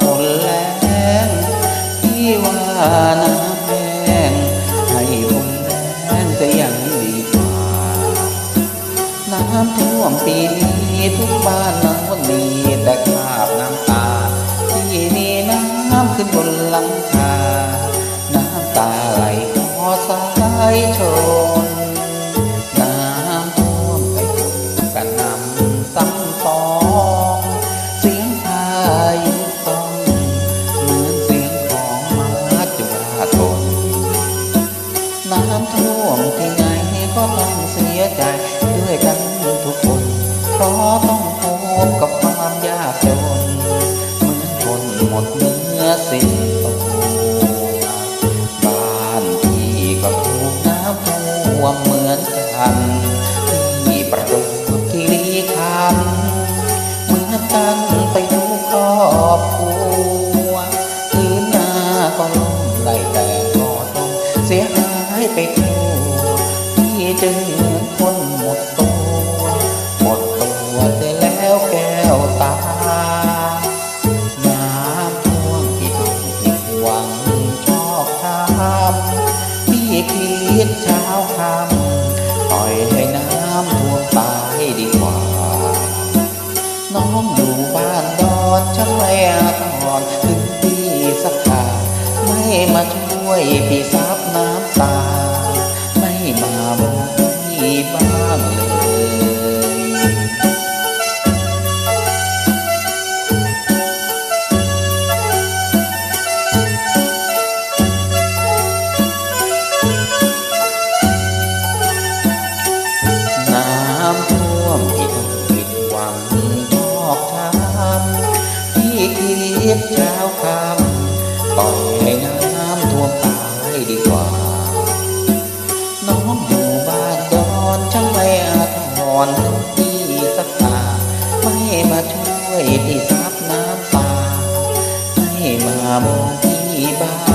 ฝนแรงที่ว่าน้ำแห้งให้ผมแรงจะยังดีกว่า น้ำท่วมปีนี้ทุกบ้านน้ำมีแต่คราบน้ำตา ที่มีน้ำขึ้นบนหลังคาน้ำตาไหลคอสายชน น้ำท่วมที่ไหนก็ต้องเสียใจด้วยกันทุกคน เพราะต้องพบกับความยากจนเหมือนคนหมดเนื้อสิ้นตัวบ้านที่ก็ถูกน้ำท่วมเหมือนกันที่ประจวบคีรีขันเหมือนกันไปทุกครอบครัวพื้นนาก็ล้มได้แต่ก็ต้องเสียหาย ไปทั่วที่จึงเหมือนคนหมดตัวหมดตัวเสียแล้วแก้วตาน้ำท่วมที่ต้องผิดหวังชอบทำพี่คิดเช้าคำปล่อยให้น้ำท่วมตายดีกว่า น้องอยู่บ้านดอนช่างแม่ทอนถึงพี่สักขาไม่มาช่วยพี่ซับ ปล่อยให้น้ำท่วมตายดีกว่า น้องอยู่บ้านดอนช่างไม่อาทรที่สักตาไม่มาช่วยที่ซับน้ำตาไม่มามองที่บ้าน